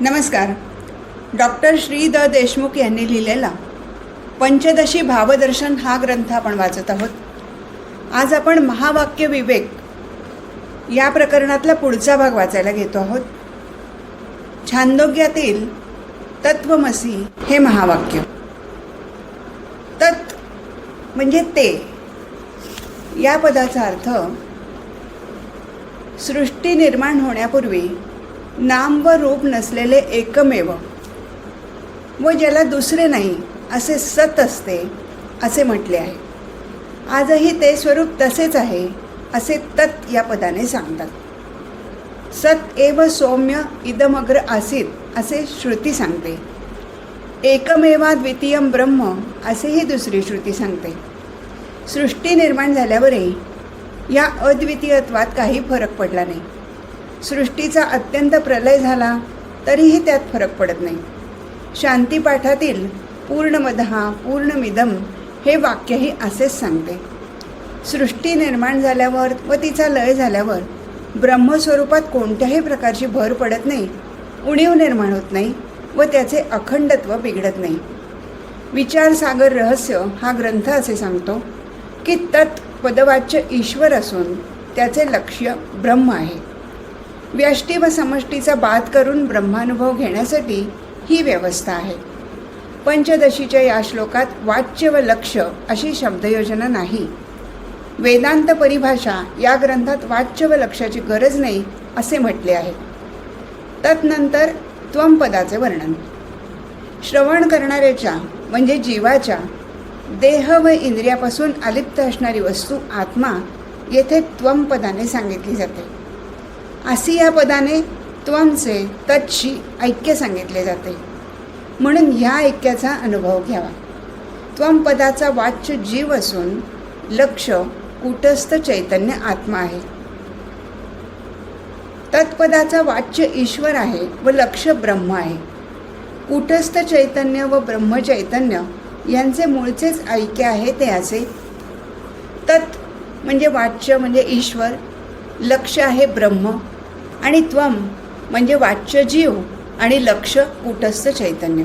नमस्कार. Doctor Shri the Deshmukh यांनी लिहिलेला पंचदशी भावदर्शन हा ग्रंथ आपण वाचत आहोत. आज आपण महावाक्य विवेक या प्रकरणातला पुढचा भाग वाचायला घेतो आहोत. छांदोग्यातील तत्वमसी हे महावाक्य. तत् म्हणजे ते. या पदाचा अर्थ सृष्टी निर्माण होण्यापूर्वी नाम व रूप नसलेले एकमेव. व ज्याला दुसरे नाही असे सत असते असे म्हटले आहे. आजही ते स्वरूप तसेच आहे असे तत् या पदाने सांगतात. सत एव सौम्य इदमग्र आसीत असे श्रुती सांगते. एकमेवा द्वितीयम ब्रह्म असेही दुसरी श्रुती सांगते. सृष्टी निर्माण झाल्यावरही या अद्वितीयत्वात काही फरक पडला नाही. सृष्टीचा अत्यंत प्रलय झाला तरीही त्यात फरक पडत नाही. शांतीपाठातील पूर्णमदहा पूर्णमिदम हे वाक्यही असेच सांगते. सृष्टी निर्माण झाल्यावर व तिचा लय झाल्यावर ब्रह्मस्वरूपात कोणत्याही प्रकारची भर पडत नाही उणीव निर्माण होत नाही व त्याचे अखंडत्व बिघडत नाही. विचारसागर रहस्य हा ग्रंथ असे सांगतो की तत् पदवाच्य ईश्वर असून त्याचे लक्ष्य ब्रह्म आहे. व्यष्टी व समष्टीचा बाद करून ब्रह्मानुभव घेण्यासाठी ही व्यवस्था आहे. पंचदशीच्या या श्लोकात वाच्य व लक्ष अशी शब्दयोजना नाही. वेदांत परिभाषा या ग्रंथात वाच्य व लक्षाची गरज नाही असे म्हटले आहे. तत्नंतर त्वंपदाचे वर्णन. श्रवण करणाऱ्याच्या म्हणजे जीवाच्या देह व इंद्रियापासून अलिप्त असणारी वस्तू आत्मा येथे त्वंपदाने सांगितली जाते. अशी या पदाने त्वमचे तत्शी ऐक्य सांगितले जाते. म्हणून ह्या ऐक्याचा अनुभव घ्यावा. त्वम पदाचा वाच्य जीव असून लक्ष कुटस्थ चैतन्य आत्मा आहे. तत्पदाचा वाच्य ईश्वर आहे व लक्ष ब्रह्म आहे. कुटस्थ चैतन्य व ब्रह्मचैतन्य यांचे मूळचेच ऐक्य आहे ते असे. तत् म्हणजे वाच्य म्हणजे ईश्वर लक्ष आहे ब्रह्म आणि त्वम म्हणजे वाच्य जीव आणि लक्ष कुटस्थ चैतन्य.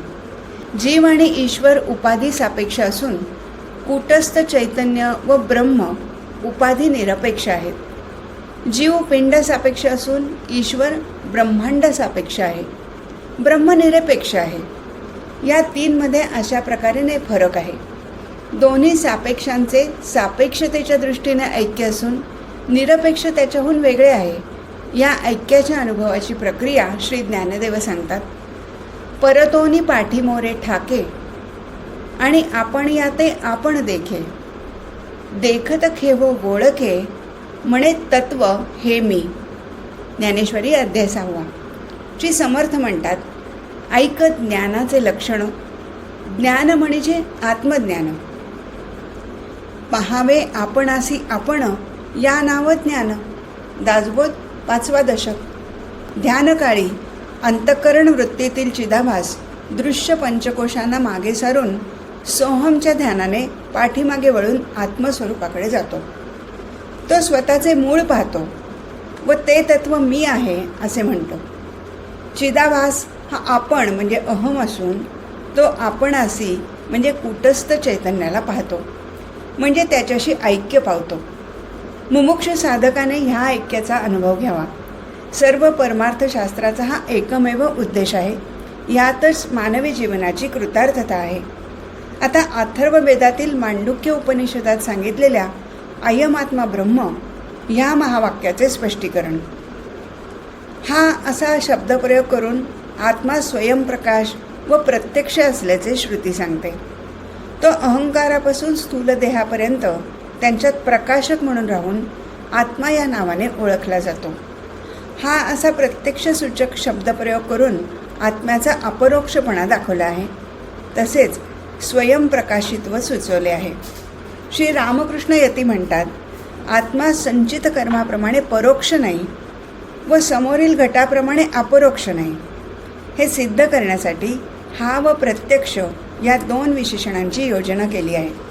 जीव आणि ईश्वर उपाधी सापेक्ष असून कुटस्थ चैतन्य व ब्रह्म उपाधी निरपेक्ष आहेत. जीव पिंड सापेक्ष असून ईश्वर ब्रह्मांड सापेक्ष आहे. ब्रह्म निरपेक्ष आहे. या तीनमध्ये अशा प्रकारेने फरक आहे. दोन्ही सापेक्षांचे सापेक्षतेच्या दृष्टीने ऐक्य असून निरपेक्ष त्याच्याहून वेगळे आहे या ऐक्याच्या अनुभवाची प्रक्रिया श्री ज्ञानदेव सांगतात. परतोनी पाठीमोरे ठाके आणि आपण या ते आपण देखे. देखत खेवो गोळके म्हणे तत्व हे मी. ज्ञानेश्वरी अध्याय सहावा. श्री समर्थ म्हणतात ऐकत ज्ञानाचे लक्षण. ज्ञान म्हणजे आत्मज्ञान. पहावे आपणासी आपण या नाव ज्ञान दासबोध पाचवा दशक. ध्यानकाळी अंतःकरण वृत्तीतील चिदाभास दृश्य पंचकोशांना मागे सारून सोहमच्या ध्यानाने पाठीमागे वळून आत्मस्वरूपाकडे जातो. तो स्वतःचे मूळ पाहतो व ते तत्व मी आहे असे म्हणतो. चिदाभास हा आपण म्हणजे अहम असून तो आपणासी म्हणजे कुटस्थ चैतन्याला पाहतो. म्हणजे त्याच्याशी ऐक्य पावतो. मुमुक्ष साधकाने ह्या ऐक्याचा अनुभव घ्यावा. सर्व परमार्थशास्त्राचा हा एकमेव उद्देश आहे. यातच मानवी जीवनाची कृतार्थता आहे. आता अथर्व वेदातील मांडुक्य उपनिषदात सांगितलेल्या अयमात्मा ब्रह्म ह्या महावाक्याचे स्पष्टीकरण. हा असा शब्दप्रयोग करून आत्मा स्वयंप्रकाश व प्रत्यक्ष असल्याचे श्रुती सांगते. तो अहंकारापासून स्थूल देहापर्यंत त्यांच्यात प्रकाशक म्हणून राहून आत्मा या नावाने ओळखला जातो. हा असा प्रत्यक्ष सूचक शब्दप्रयोग करून आत्म्याचा अपरोक्षपणा दाखवला आहे. तसेच स्वयंप्रकाशित्व सुचवले आहे. श्री रामकृष्ण यती म्हणतात आत्मा संचित कर्माप्रमाणे परोक्ष नाही व समोरील घटाप्रमाणे अपरोक्ष नाही. हे सिद्ध करण्यासाठी हा व प्रत्यक्ष या दोन विशेषणांची योजना केली आहे.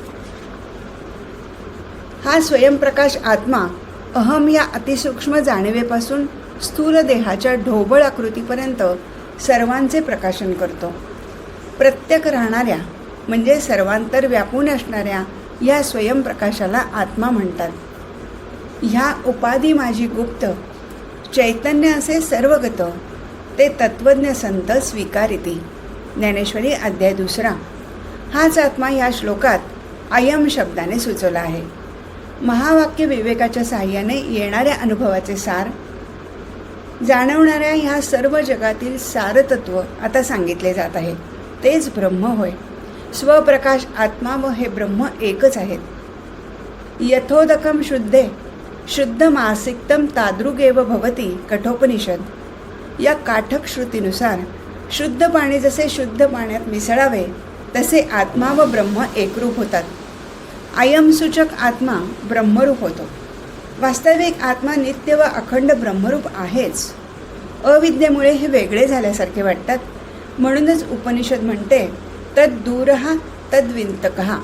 हा स्वयंप्रकाश आत्मा अहम या अतिसूक्ष्म जाणीवेपासून स्थूल देहाच्या ढोबळ आकृतीपर्यंत सर्वांचे प्रकाशन करतो. प्रत्येक राहणाऱ्या म्हणजे सर्वांतर व्यापून असणाऱ्या या स्वयंप्रकाशाला आत्मा म्हणतात. ह्या उपाधी माझी गुप्त चैतन्य असे सर्वगत ते तत्वज्ञ संत स्वीकारिती. ज्ञानेश्वरी अध्याय दुसरा. हाच आत्मा या श्लोकात अयम शब्दाने सुचवला आहे. महावाक्य विवेकाच्या साहाय्याने येणाऱ्या अनुभवाचे सार जाणवणाऱ्या ह्या सर्व जगातील सारतत्व आता सांगितले जात आहे तेच ब्रह्म होय. स्वप्रकाश आत्मा व हे ब्रह्म एकच आहेत. यथोदकम शुद्धे शुद्ध मासिकतम तादृगेव भवती कठोपनिषद. या काठक श्रुतीनुसार शुद्ध पाणी जसे शुद्ध पाण्यात मिसळावे तसे आत्मा व ब्रह्म एकरूप होतात. आयमसूचक आत्मा ब्रह्मरूप होतो. वास्तविक आत्मा नित्य व अखंड ब्रह्मरूप आहेच. अविद्येमुळे हे वेगळे झाल्यासारखे वाटतात. म्हणूनच उपनिषद म्हणते तद दूरहा तद्विंतकहा.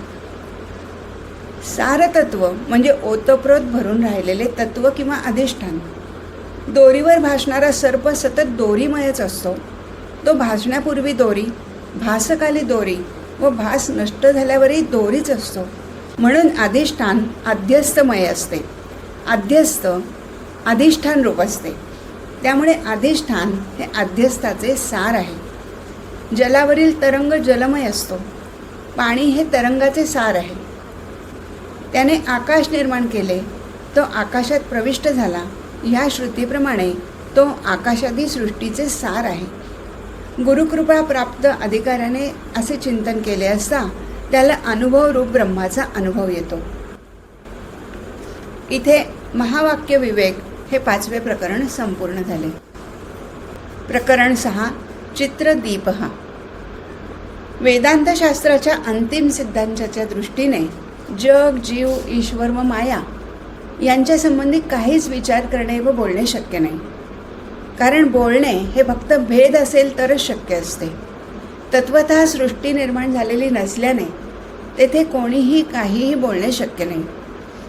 सारतत्व म्हणजे ओतप्रोत भरून राहिलेले तत्व किंवा अधिष्ठान. दोरीवर भासणारा सर्प सतत दोरीमयच असतो. तो भासण्यापूर्वी दोरी भासकाली दोरी व भास नष्ट झाल्यावरही दोरीच असतो. म्हणून अधिष्ठान आध्यस्थमय असते. आध्यस्थ अधिष्ठान रूप असते. त्यामुळे अधिष्ठान हे आध्यस्थाचे सार आहे. जलावरील तरंग जलमय असतो. पाणी हे तरंगाचे सार आहे. त्याने आकाश निर्माण केले तो आकाशात प्रविष्ट झाला. ह्या श्रुतीप्रमाणे तो आकाशादी सृष्टीचे सार आहे. गुरुकृपा प्राप्त अधिकाऱ्याने असे चिंतन केले असता त्याला अनुभव रूप ब्रह्माचा अनुभव येतो. इथे महावाक्य विवेक हे पाचवे प्रकरण संपूर्ण झाले. प्रकरण सहा चित्रदीप. हा वेदांतशास्त्राच्या अंतिम सिद्धांताच्या दृष्टीने जग जीव ईश्वर व माया यांच्या संबंधी काहीच विचार करणे व बोलणे शक्य नाही. कारण बोलणे हे फक्त भेद असेल तरच शक्य असते. तत्वत सृष्टी निर्माण झालेली नसल्याने तेथे कोणीही काहीही बोलणे शक्य नाही.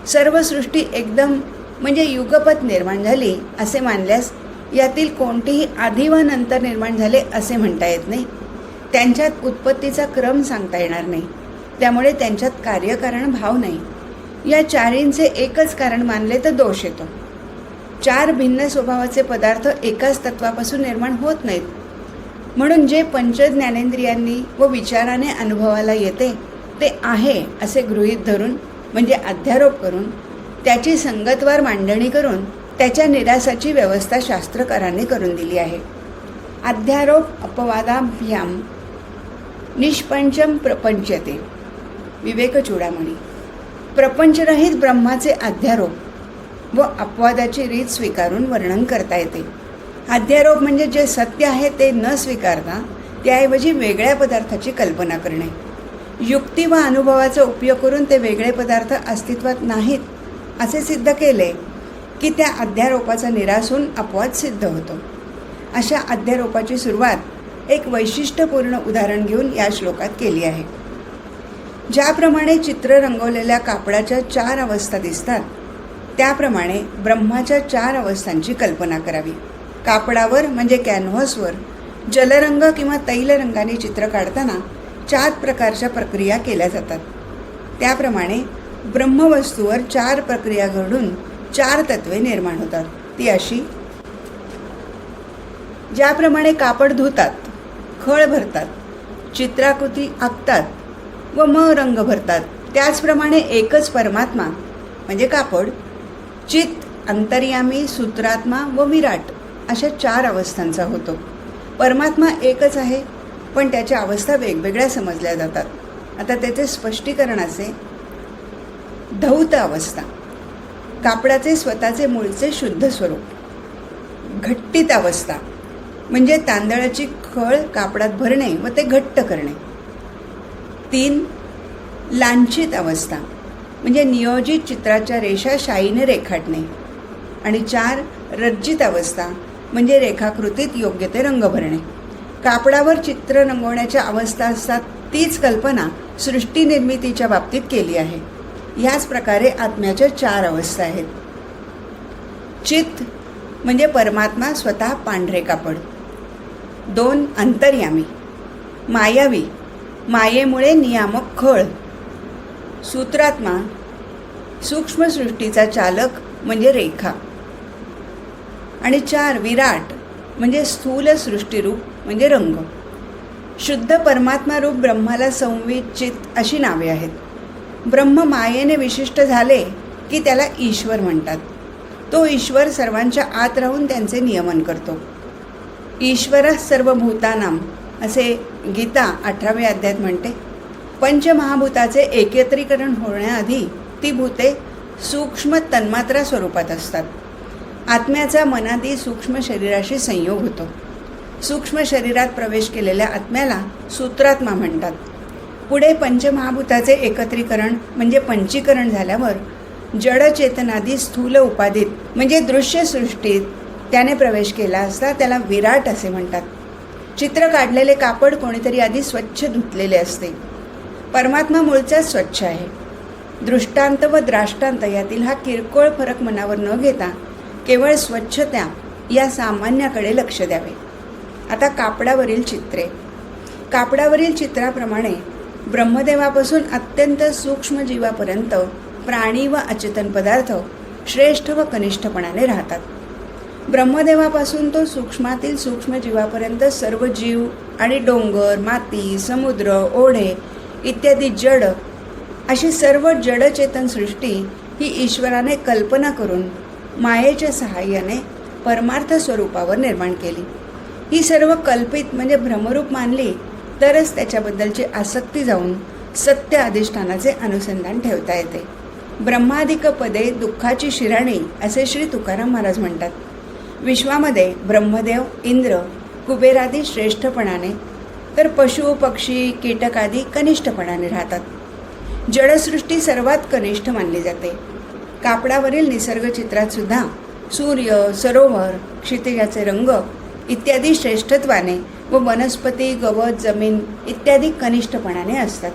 सर्व सृष्टी एकदम म्हणजे युगपत निर्माण झाली असे मानल्यास यातील कोणतीही आधी व नंतर निर्माण झाले असे म्हणता येत नाही. त्यांच्यात उत्पत्तीचा क्रम सांगता येणार नाही. त्यामुळे त्यांच्यात कार्यकारण भाव नाही. या चारींचे एकच कारण मानले तर दोष येतो. चार भिन्न स्वभावाचे पदार्थ एकाच तत्वापासून निर्माण होत नाहीत. म्हणून जे पंच ज्ञानेंद्रियांनी व विचाराने अनुभवाला येते ते आहे असे गृहीत धरून म्हणजे अध्यारोप करून त्याची संगतवार मांडणी करून त्याच्या निरासाची व्यवस्था शास्त्रकारांनी करून दिली आहे. अध्यारोप अपवादाभ्याम निष्पंचम प्रपंचते विवेक चूडामणी. प्रपंचरहित ब्रह्माचे अध्यारोप व अपवादाची रीत स्वीकारून वर्णन करता येते. अध्यारोप म्हणजे जे सत्य आहे ते न स्वीकारता त्याऐवजी वेगळ्या पदार्थाची कल्पना करणे. युक्ती व अनुभवाचा उपयोग करून ते वेगळे पदार्थ अस्तित्वात नाहीत असे सिद्ध केले की त्या अध्यारोपाचा निरासून अपवाद सिद्ध होतो. अशा अध्यारोपाची सुरुवात एक वैशिष्ट्यपूर्ण उदाहरण घेऊन या श्लोकात केली आहे. ज्याप्रमाणे चित्र रंगवलेल्या कापडाच्या चार अवस्था दिसतात त्याप्रमाणे ब्रह्माच्या चार अवस्थांची कल्पना करावी. कापडावर म्हणजे कॅनव्हासवर जलरंग किंवा तैलरंगाने चित्र काढताना चार प्रकारच्या प्रक्रिया केल्या जातात. त्याप्रमाणे ब्रह्मवस्तूवर चार प्रक्रिया घडून चार तत्वे निर्माण होतात. ती अशी ज्याप्रमाणे कापड धुतात खळ भरतात चित्राकृती आखतात व म रंग भरतात. त्याचप्रमाणे एकच परमात्मा म्हणजे कापड चित अंतर्यामी सूत्रात्मा व विराट अशा चार अवस्थांचा होतो. परमात्मा एकच आहे पण त्याच्या अवस्था वेगवेगळ्या समजल्या जातात. आता त्याचे स्पष्टीकरण असे. धौत अवस्था. कापडाचे स्वतःचे मूळचे शुद्ध स्वरूप. घट्टीत अवस्था. म्हणजे तांदळाची खळ कापडात भरणे व ते घट्ट करणे. तीन लांछित अवस्था. म्हणजे नियोजित चित्राच्या रेषा शाईने रेखाटणे. आणि चार रज्जित अवस्था. म्हणजे रेखाकृतीत योग्य ते रंग भरणे. कापडावर चित्र रंगवण्याच्या अवस्था असतात तीच कल्पना सृष्टी निर्मितीच्या बाबतीत केली आहे. ह्याच प्रकारे आत्म्याच्या चार अवस्था आहेत. चित म्हणजे परमात्मा स्वतः पांढरे कापड. दोन अंतर्यामी. मायावी मायेमुळे नियामक खळ. सूत्रात्मा सूक्ष्मसृष्टीचा चालक म्हणजे रेखा. आणि चार विराट म्हणजे स्थूल सृष्टीरूप म्हणजे रंग. शुद्ध परमात्मा रूप ब्रह्माला संविचित अशी नावे आहेत. ब्रह्म मायेने विशिष्ट झाले की त्याला ईश्वर म्हणतात. तो ईश्वर सर्वांच्या आत राहून त्यांचे नियमन करतो. ईश्वर सर्व भूतानाम असे गीता अठराव्या अध्यायात म्हणते. पंचमहाभूताचे एकत्रीकरण होण्याआधी ती भूते सूक्ष्म तन्मात्रा स्वरूपात असतात. आत्म्याचा मनादी सूक्ष्म शरीराशी संयोग होतो. सूक्ष्म शरीरात प्रवेश केलेल्या आत्म्याला सूत्रात्मा म्हणतात. पुढे पंचमहाभूताचे एकत्रीकरण म्हणजे पंचीकरण झाल्यावर जडचेतनादी स्थूल उपाधीत म्हणजे दृश्य सृष्टीत त्याने प्रवेश केला असता त्याला विराट असे म्हणतात. चित्र काढलेले कापड कोणीतरी आधी स्वच्छ धुतलेले असते. परमात्मा मूळचाच स्वच्छ आहे. दृष्टांत व द्राष्टांत यातील हा किरकोळ फरक मनावर न घेता केवळ स्वच्छता या सामान्याकडे लक्ष द्यावे. आता कापडावरील चित्रे. कापडावरील चित्राप्रमाणे ब्रह्मदेवापासून अत्यंत सूक्ष्म जीवापर्यंत प्राणी व अचेतन पदार्थ श्रेष्ठ व कनिष्ठपणाने राहतात. ब्रह्मदेवापासून तो सूक्ष्मातील सूक्ष्म जीवापर्यंत सर्व जीव आणि डोंगर माती समुद्र ओढे इत्यादी जड अशी सर्व जडचेतन सृष्टी ही ईश्वराने कल्पना करून मायेच्या सहाय्याने परमार्थ स्वरूपावर निर्माण केली. ही सर्व कल्पित म्हणजे भ्रमरूप मानली तरच त्याच्याबद्दलची आसक्ती जाऊन सत्य अधिष्ठानाचे अनुसंधान ठेवता येते. ब्रह्मादिक पदे दुःखाची शिराणी असे श्री तुकाराम महाराज म्हणतात. विश्वामध्ये ब्रह्मदेव इंद्र कुबेरादी श्रेष्ठपणाने तर पशु पक्षी कीटकादी कनिष्ठपणाने राहतात. जडसृष्टी सर्वात कनिष्ठ मानली जाते. कापडावरील निसर्ग चित्रात सुद्धा सूर्य सरोवर क्षितिजाचे रंग इत्यादी श्रेष्ठत्वाने व वनस्पती गवत जमीन इत्यादी कनिष्ठपणाने असतात.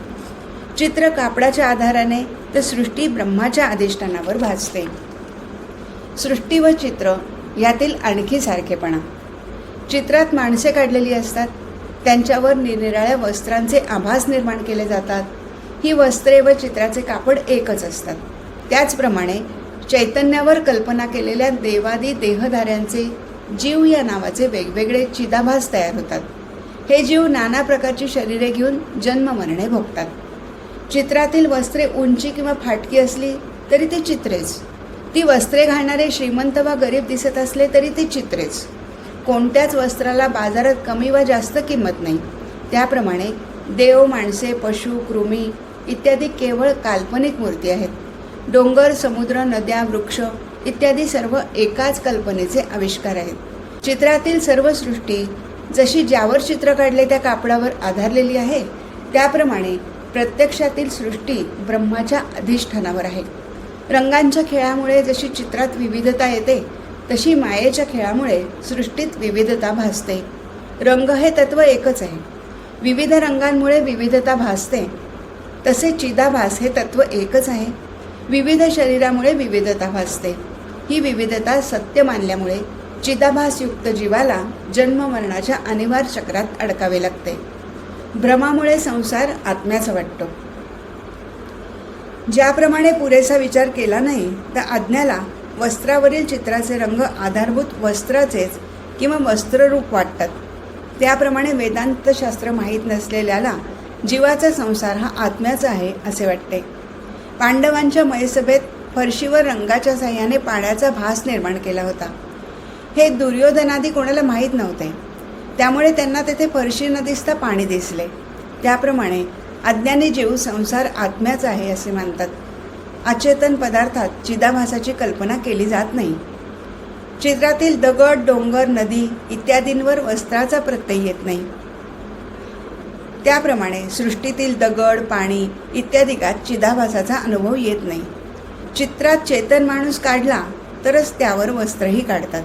चित्र कापडाच्या आधाराने तर सृष्टी ब्रह्माच्या अधिष्ठानावर भासते. सृष्टी व चित्र यातील आणखी सारखेपणा. चित्रात माणसे काढलेली असतात. त्यांच्यावर निरनिराळ्या वस्त्रांचे आभास निर्माण केले जातात. ही वस्त्रे व चित्राचे कापड एकच असतात. त्याचप्रमाणे चैतन्यावर कल्पना केलेल्या देवादी देहधाऱ्यांचे जीव या नावाचे वेगवेगळे चिदाभास तयार होतात. हे जीव नाना प्रकारची शरीरे घेऊन जन्ममरणे भोगतात. चित्रातील वस्त्रे उंची किंवा फाटकी असली तरी ती चित्रेच. ती वस्त्रे घालणारे श्रीमंत वा गरीब दिसत असले तरी ती चित्रेच. कोणत्याच वस्त्राला बाजारात कमी वा जास्त किंमत नाही. त्याप्रमाणे देव माणसे पशु कृमी इत्यादी केवळ काल्पनिक मूर्ती आहेत. डोंगर समुद्र नद्या वृक्ष इत्यादी सर्व एकाच कल्पनेचे आविष्कार आहेत. चित्रातील सर्व सृष्टी जशी ज्यावर चित्र काढले त्या कापडावर आधारलेली आहे त्याप्रमाणे प्रत्यक्षातील सृष्टी ब्रह्माच्या अधिष्ठानावर आहे. रंगांच्या खेळामुळे जशी चित्रात विविधता येते तशी मायेच्या खेळामुळे सृष्टीत विविधता भासते. रंग हे तत्व एकच आहे. विविध रंगांमुळे विविधता भासते तसे चिदाभास हे तत्व एकच आहे. विविध शरीरामुळे विविधता भासते. ही विविधता सत्य मानल्यामुळे चिदाभासयुक्त जीवाला जन्ममरणाच्या अनिवार्य चक्रात अडकावे लागते. भ्रमामुळे संसार आत्म्याचा वाटतो. ज्याप्रमाणे पुरेसा विचार केला नाही त्या आज्ञाला वस्त्रावरील चित्राचे रंग आधारभूत वस्त्राचेच किंवा वस्त्ररूप वाटतात. त्याप्रमाणे वेदांतशास्त्र माहीत नसलेल्याला जीवाचा संसार हा आत्म्याचा आहे असे वाटते. पांडवांच्या मयसभेत फरशीवर रंगाच्या साह्याने पाण्याचा भास निर्माण केला होता. हे दुर्योधनादी कोणाला माहीत नव्हते. त्यामुळे त्यांना तेथे फरशी न दिसता पाणी दिसले. त्याप्रमाणे अज्ञानी जीव संसार आत्म्याच आहे असे मानतात. अचेतन पदार्थात चिदाभासाची कल्पना केली जात नाही. चित्रातील दगड डोंगर नदी इत्यादींवर वस्त्राचा प्रत्यय येत नाही. त्याप्रमाणे सृष्टीतील दगड पाणी इत्यादिकात चिदाभासाचा अनुभव येत नाही. चित्रात चेतन माणूस काढला तरच त्यावर वस्त्रही काढतात.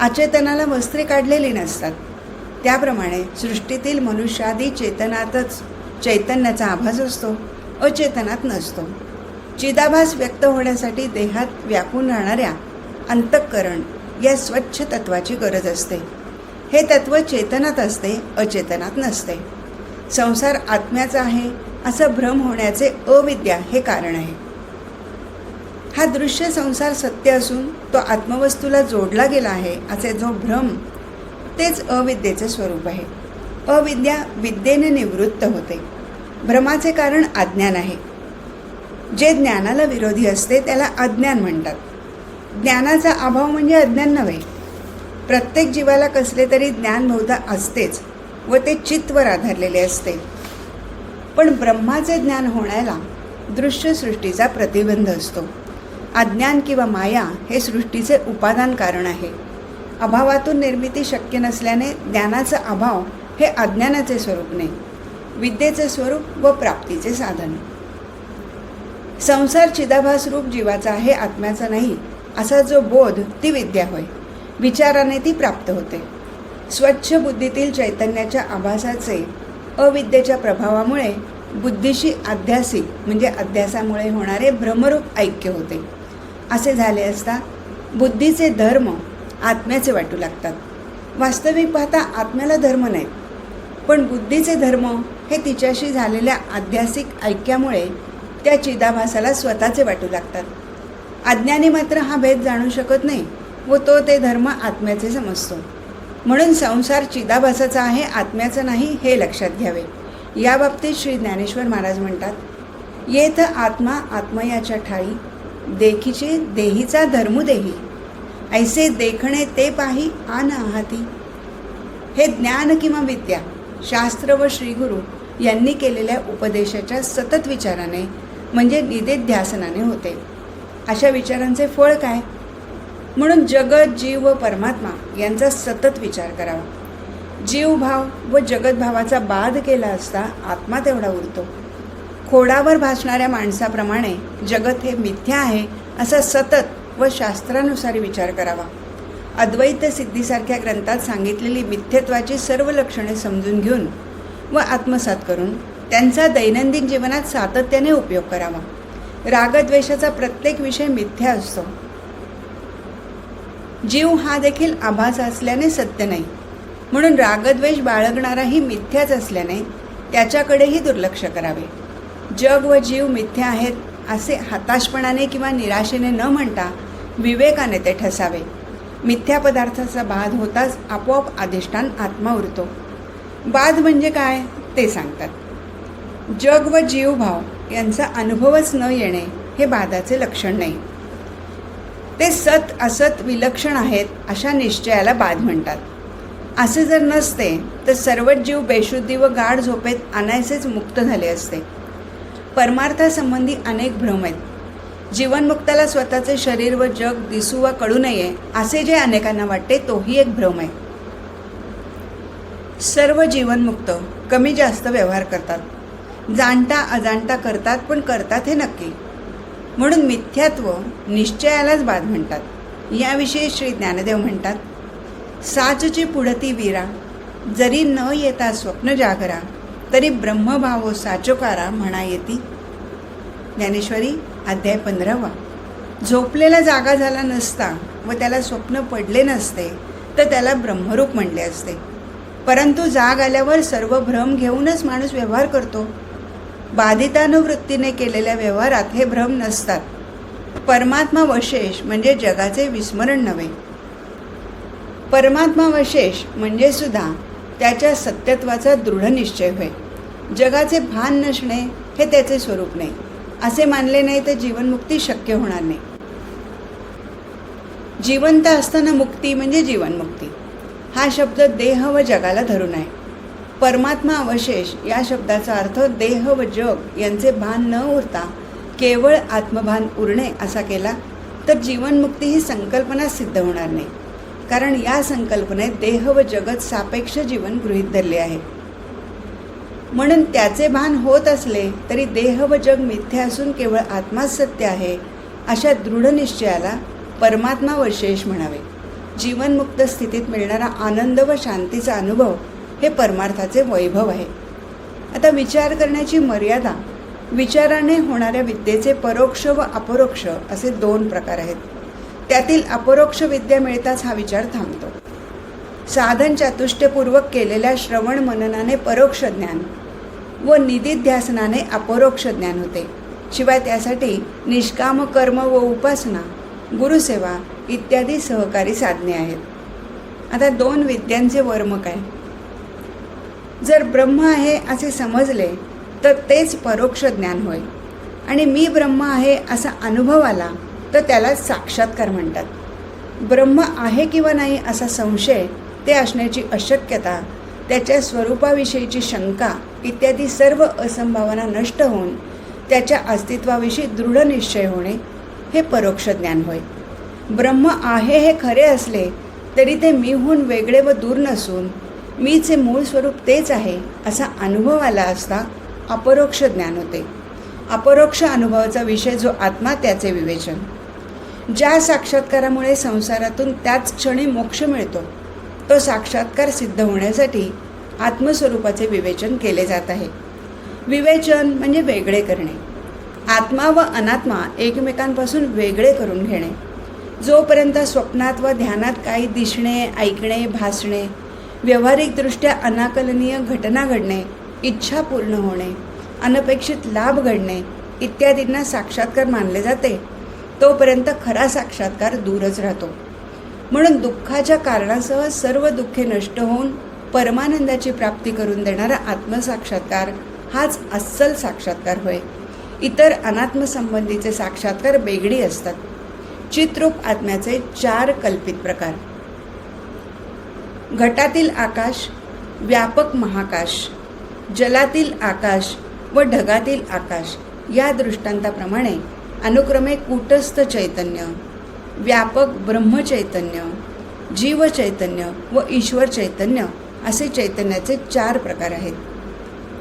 अचेतनाला वस्त्रे काढलेली नसतात. त्याप्रमाणे सृष्टीतील मनुष्यादी चेतनातच चैतन्याचा आभास असतो अचेतनात नसतो. चिदाभास व्यक्त होण्यासाठी देहात व्यापून राहणाऱ्या अंतःकरण या स्वच्छ तत्वाची गरज असते. हे तत्व चेतनात असते अचेतनात नसते. संसार आत्म्याचा आहे असं भ्रम होण्याचे अविद्या हे कारण आहे. हा दृश्य संसार सत्य असून तो आत्मवस्तूला जोडला गेला आहे असे जो भ्रम तेच अविद्येचे स्वरूप आहे. अविद्या विद्येने निवृत्त होते. भ्रमाचे कारण अज्ञान आहे. जे ज्ञानाला विरोधी असते त्याला अज्ञान म्हणतात. ज्ञानाचा अभाव म्हणजे अज्ञान नव्हे. प्रत्येक जीवाला कसले तरी ज्ञान बहुधा असतेच. व ते चित्तवर आधारलेले असते. पण ब्रह्माचे ज्ञान होण्याला दृश्यसृष्टीचा प्रतिबंध असतो. अज्ञान किंवा माया हे सृष्टीचे उपादान कारण आहे. अभावातून निर्मिती शक्य नसल्याने ज्ञानाचा अभाव हे अज्ञानाचे स्वरूप नाही विद्येचे स्वरूप व प्राप्तीचे साधन. संसार चिदाभास रूप जीवाचा आहे आत्म्याचा नाही असा जो बोध ती विद्या होय. विचाराने ती प्राप्त होते. स्वच्छ बुद्धीतील चैतन्याच्या आभासाचे अविद्येच्या प्रभावामुळे बुद्धीशी अध्यासिक म्हणजे अध्यासामुळे होणारे भ्रमरूप ऐक्य होते. असे झाले असता बुद्धीचे धर्म आत्म्याचे वाटू लागतात. वास्तविक पाहता आत्म्याला धर्म नाही पण बुद्धीचे धर्म हे तिच्याशी झालेल्या आध्यासिक ऐक्यामुळे त्या चिदाभासाला स्वतःचे वाटू लागतात. अज्ञानी मात्र हा भेद जाणू शकत नाही व तो ते धर्म आत्म्याचे समजतो. म्हणून संसार चिदाभासाचा आहे आत्म्याचा नाही हे लक्षात घ्यावे. या बाबतीत श्री ज्ञानेश्वर महाराज म्हणतात येथ आत्मा आत्मयाच्या ठाई देखीचे देहीचा धर्मदेही. ऐसे देखणे ते पाही आन आहाती. हे ज्ञान किंवा विद्या शास्त्र व श्रीगुरु यांनी केलेल्या उपदेशाच्या सतत विचाराने म्हणजे निदेध्यासनाने होते. अशा विचारांचे फळ काय? म्हणून जगत जीव व परमात्मा यांचा सतत विचार करावा. जीवभाव व जगतभावाचा बाध केला असता आत्मा तेवढा उरतो. खोडावर भासणाऱ्या माणसाप्रमाणे जगत हे मिथ्या आहे असा सतत व शास्त्रानुसार विचार करावा. अद्वैत सिद्धीसारख्या ग्रंथात सांगितलेली मिथ्यत्वाची सर्व लक्षणे समजून घेऊन व आत्मसात करून त्यांचा दैनंदिन जीवनात सातत्याने उपयोग करावा. रागद्वेषाचा प्रत्येक विषय मिथ्या असतो. जीव हा देखील आभास असल्याने सत्य नाही. म्हणून रागद्वेष बाळगणाराही मिथ्याच असल्याने त्याच्याकडेही दुर्लक्ष करावे. जग व जीव मिथ्या आहेत असे हताशपणाने किंवा निराशेने न म्हणता विवेकाने ते ठसावे. मिथ्या पदार्थाचा बाध होताच आपोआप अधिष्ठान आत्मा उरतो. बाध म्हणजे काय ते सांगतात. जग व जीवभाव यांचा अनुभवच न येणे हे बाधाचे लक्षण नाही. ते सत असत विलक्षण आहेत अशा निश्चयाला बाद म्हणतात. असे जर नसते तर सर्वच जीव बेशुद्धी व गाढ झोपेत अनायसेच मुक्त झाले असते. परमार्थासंबंधी अनेक भ्रम आहेत. जीवनमुक्ताला स्वतःचे शरीर व जग दिसू वा कळू नये असे जे अनेकांना वाटते तोही एक भ्रम आहे. सर्व जीवनमुक्त कमी जास्त व्यवहार करतात. जाणता अजाणता करतात पण करतात हे नक्की. म्हणून मिथ्यात्व निश्चयालाच बाद म्हणतात. याविषयी श्री ज्ञानदेव म्हणतात साचची पुढती वीरा जरी न येता स्वप्न जागरा तरी ब्रह्मभावो साचोकारा म्हणा येती ज्ञानेश्वरी अध्याय पंधरावा. झोपलेला जागा झाला नसता व त्याला स्वप्न पडले नसते तर त्याला ब्रह्मरूप म्हणले असते. परंतु जाग आल्यावर सर्व भ्रम घेऊनच माणूस व्यवहार करतो. बाधितानुवृत्तीने केलेल्या व्यवहारात हे भ्रम नसतात. परमात्मा वशेष म्हणजे जगाचे विस्मरण नव्हे. परमात्मा वशेष म्हणजे सुद्धा त्याच्या सत्यत्वाचा दृढ निश्चय होय. जगाचे भान नसणे हे त्याचे स्वरूप नाही. असे मानले नाही तर जीवनमुक्ती शक्य होणार नाही. जिवंत असताना मुक्ती म्हणजे जीवनमुक्ती. हा शब्द देह व जगाला धरून आहे. परमात्मा अवशेष या शब्दाचा अर्थ देह व जग यांचे भान न उरता केवळ आत्मभान उरणे असा केला तर जीवनमुक्ती ही संकल्पना सिद्ध होणार नाही. कारण या संकल्पनेत देह व जगत सापेक्ष जीवन गृहीत धरले आहे. म्हणून त्याचे भान होत असले तरी देह व जग मिथ्या असून केवळ आत्माच सत्य आहे अशा दृढ निश्चयाला परमात्मा वशेष म्हणावे. जीवनमुक्त स्थितीत मिळणारा आनंद व शांतीचा अनुभव हे परमार्थाचे वैभव आहे. आता विचार करण्याची मर्यादा विचाराने होणाऱ्या विद्येचे परोक्ष व अपरोक्ष असे दोन प्रकार आहेत. त्यातील अपरोक्ष विद्या मिळताच हा विचार थांबतो. साधन चातुष्ट्यपूर्वक केलेल्या श्रवण मननाने परोक्ष ज्ञान व निधिध्यासनाने अपरोक्ष ज्ञान होते. शिवाय त्यासाठी निष्काम कर्म व उपासना गुरुसेवा इत्यादी सहकारी साधने आहेत. आता दोन विद्यांचे वर्म काय? जर ब्रह्म आहे असे समजले तर तेच परोक्ष ज्ञान होय. आणि मी ब्रह्म आहे असा अनुभव आला तर त्याला साक्षात्कार म्हणतात. ब्रह्म आहे किंवा नाही असा संशय ते असण्याची अशक्यता त्याच्या स्वरूपाविषयीची शंका इत्यादी सर्व असंभावना नष्ट होऊन त्याच्या अस्तित्वाविषयी दृढ निश्चय होणे हे परोक्ष ज्ञान होय. ब्रह्म आहे हे खरे असले तरी ते मीहून वेगळे व दूर नसून मीचे मूळ स्वरूप तेच आहे असा अनुभव आला असता अपरोक्ष ज्ञान होते. अपरोक्ष अनुभवाचा विषय जो आत्मा त्याचे विवेचन. ज्या साक्षात्कारामुळे संसारातून त्याच क्षणी मोक्ष मिळतो तो साक्षात्कार सिद्ध होण्यासाठी आत्मस्वरूपाचे विवेचन केले जात आहे. विवेचन म्हणजे वेगळे करणे. आत्मा व अनात्मा एकमेकांपासून वेगळे करून घेणे. जोपर्यंत स्वप्नात व ध्यानात काही दिसणे ऐकणे भासणे व्यावहारिकदृष्ट्या अनाकलनीय घटना घडणे इच्छा पूर्ण होणे अनपेक्षित लाभ घडणे इत्यादींना साक्षात्कार मानले जाते. तोपर्यंत खरा साक्षात्कार दूरच राहतो. म्हणून दुःखाच्या कारणासह सर्व दुःखे नष्ट होऊन परमानंदाची प्राप्ती करून देणारा आत्मसाक्षात्कार हाच अस्सल साक्षात्कार होय. इतर अनात्मसंबंधीचे साक्षात्कार वेगळी असतात. चित्रूप आत्म्याचे चार कल्पित प्रकार. घटातील आकाश व्यापक महाकाश जलातील आकाश व ढगातील आकाश या दृष्टांताप्रमाणे अनुक्रमे कूटस्थ चैतन्य व्यापक ब्रह्मचैतन्य जीवचैतन्य व ईश्वर चैतन्य असे चैतन्याचे चार प्रकार आहेत.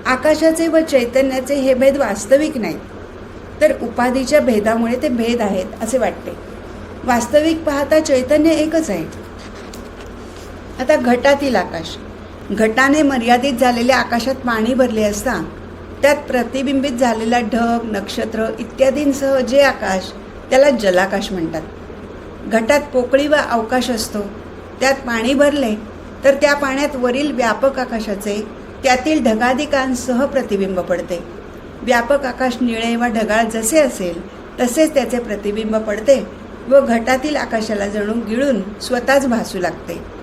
आकाशाचे व चैतन्याचे हे भेद वास्तविक नाहीत तर उपाधीच्या भेदामुळे ते भेद आहेत असे वाटते. वास्तविक पाहता चैतन्य एकच आहे. आता घटातील आकाश. घटाने मर्यादित झालेल्या आकाशात पाणी भरले असता त्यात प्रतिबिंबित झालेला ढग नक्षत्र इत्यादींसह जे आकाश त्याला जलाकाश म्हणतात. घटात पोकळी व अवकाश असतो. त्यात पाणी भरले तर त्या पाण्यात वरील व्यापक आकाशाचे त्यातील ढगाधिकांसह प्रतिबिंब पडते. व्यापक आकाश निळे व ढगाळ जसे असेल तसेच त्याचे प्रतिबिंब पडते व घटातील आकाशाला जणू गिळून स्वतःच भासू लागते.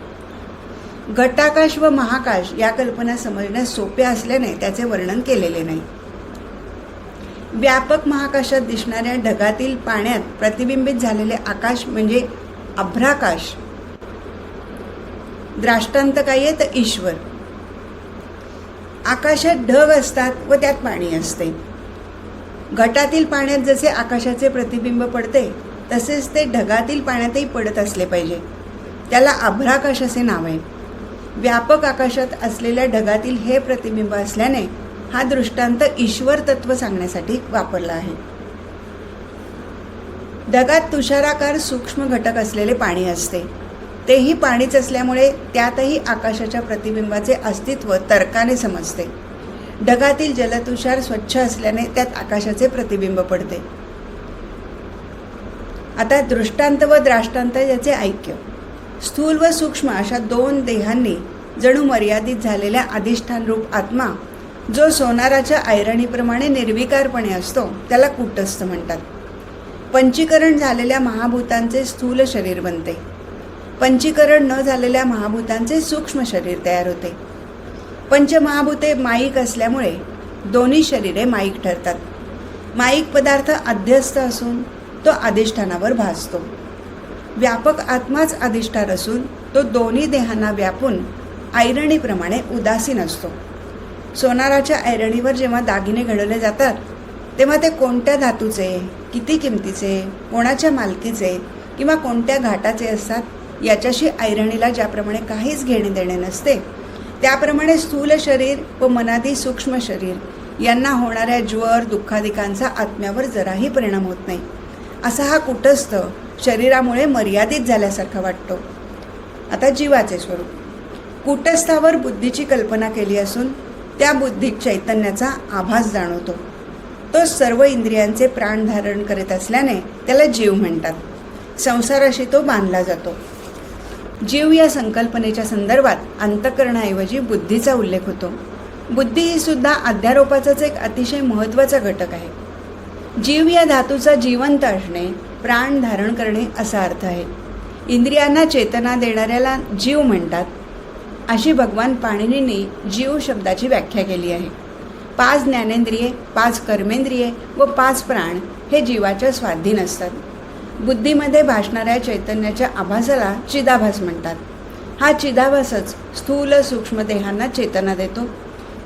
घटाकाश व महाकाश या कल्पना समजण्यास सोप्या असल्याने त्याचे वर्णन केलेले नाही. व्यापक महाकाशात दिसणाऱ्या ढगातील पाण्यात प्रतिबिंबित झालेले आकाश म्हणजे अभ्राकाश. द्राष्टांत काय आहे तर ईश्वर. आकाशात ढग असतात व त्यात पाणी असते. घटातील पाण्यात जसे आकाशाचे प्रतिबिंब पडते तसेच ते ढगातील पाण्यातही पडत असले पाहिजे. त्याला अभ्राकाश असे नाव आहे. व्यापक आकाशात असलेल्या ढगातील हे प्रतिबिंब असल्याने हा दृष्टांत ईश्वर तत्व सांगण्यासाठी वापरला आहे. ढगात तुषाराकार सूक्ष्म घटक असलेले पाणी असते. तेही पाणीच असल्यामुळे त्यातही आकाशाच्या प्रतिबिंबाचे अस्तित्व तर्काने समजते. ढगातील जलतुषार स्वच्छ असल्याने त्यात आकाशाचे प्रतिबिंब पडते. आता दृष्टांत व द्राष्टांत याचे ऐक्य. स्थूल व सूक्ष्म अशा दोन देहांनी जणू मर्यादित झालेल्या अधिष्ठान रूप आत्मा जो सोनाराच्या ऐरणीप्रमाणे निर्विकारपणे असतो त्याला कुटस्थ म्हणतात. पंचीकरण झालेल्या महाभूतांचे स्थूल शरीर बनते. पंचीकरण न झालेल्या महाभूतांचे सूक्ष्म शरीर तयार होते. पंचमहाभूते माईक असल्यामुळे दोन्ही शरीरे माईक ठरतात. माईक पदार्थ अध्यस्त असून तो अधिष्ठानावर भासतो. व्यापक आत्माच अधिष्ठार असून तो दोन्ही देहांना व्यापून ऐरणीप्रमाणे उदासीन असतो. सोनाराच्या ऐरणीवर जेव्हा दागिने घडवले जातात तेव्हा ते कोणत्या धातूचे किती किमतीचे कोणाच्या मालकीचे किंवा कोणत्या घाटाचे असतात याच्याशी ऐरणीला ज्याप्रमाणे काहीच घेणे देणे नसते त्याप्रमाणे स्थूल शरीर व मनादी सूक्ष्म शरीर यांना होणाऱ्या ज्वर दुःखादिकांचा आत्म्यावर जराही परिणाम होत नाही. असा हा कुटस्थ शरीरामुळे मर्यादित झाल्यासारखा वाटतो. आता जीवाचे स्वरूप. कुटस्थावर बुद्धीची कल्पना केली असून त्या बुद्धीत चैतन्याचा आभास जाणवतो. तो सर्व इंद्रियांचे प्राण धारण करीत असल्याने त्याला जीव म्हणतात. संसाराशी तो बांधला जातो. जीव या संकल्पनेच्या संदर्भात अंतकरणाऐवजी बुद्धीचा उल्लेख होतो. बुद्धी ही सुद्धा अध्यारोपाचाच एक अतिशय महत्त्वाचा घटक आहे. जीव या धातूचा जिवंत असणे प्राण धारण करणे असा अर्थ आहे. इंद्रियांना चेतना देणाऱ्याला जीव म्हणतात. अशी भगवान पाणिनीने जीव शब्दाची व्याख्या केली आहे. पाच ज्ञानेंद्रिये पाच कर्मेंद्रिये व पाच प्राण हे जीवाच्या स्वाधीन असतात. बुद्धीमध्ये भासणाऱ्या चैतन्याच्या आभासाला चिदाभास म्हणतात. हा चिदाभासच स्थूल सूक्ष्म देहांना चेतना देतो.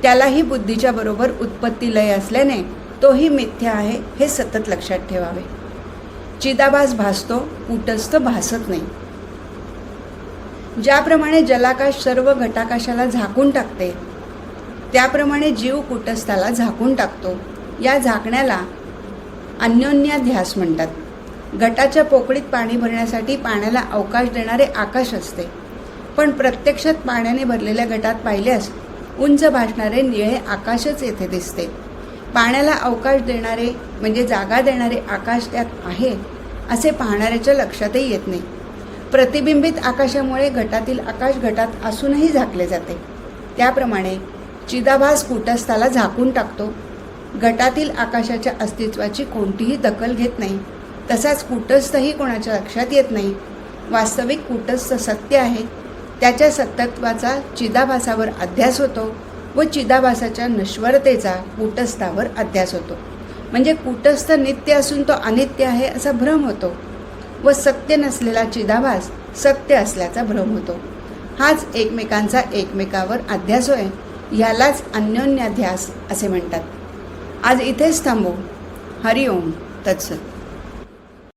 त्यालाही बुद्धीच्या बरोबर उत्पत्ती लय असल्याने तोही मिथ्या आहे हे सतत लक्षात ठेवावे. चिदाभास भासतो कुटस्थ भासत नाही. ज्याप्रमाणे जलाकाश सर्व घटाकाशाला झाकून टाकते त्याप्रमाणे जीव कुटस्थाला झाकून टाकतो. या झाकण्याला अन्योन्याध्यास म्हणतात. घटाच्या पोकळीत पाणी भरण्यासाठी पाण्याला अवकाश देणारे आकाश असते. पण प्रत्यक्षात पाण्याने भरलेल्या गटात पाहिल्यास उंच भासणारे निळे आकाशच येथे दिसते. पाण्याला अवकाश देणारे म्हणजे जागा देणारे आकाश त्यात आहे. असे पाहणाऱ्याच्या लक्षातही येत नाही. प्रतिबिंबित आकाशामुळे घटातील आकाश घटात असूनही झाकले जाते. त्याप्रमाणे चिदाभास कुटस्थाला झाकून टाकतो. गटातील आकाशाच्या अस्तित्वाची कोणतीही दखल घेत नाही. तसाच कुटस्थही कोणाच्या लक्षात येत नाही. वास्तविक कुटस्थ सत्य आहे. त्याच्या सत्यत्वाचा चिदाभासावर अध्यास होतो व चिदाभासाच्या नश्वरतेचा कुटस्थावर अध्यास होतो. म्हणजे कुटस्थ नित्य असून तो अनित्य आहे असा भ्रम होतो व सत्य नसलेला चिदाभास सत्य असल्याचा भ्रम होतो. हाच एकमेकांचा एकमेकावर अध्यास होय. ह्यालाच अन्योन्याध्यास असे म्हणतात. आज इथेच थांबू. हरिओम. तत्सत.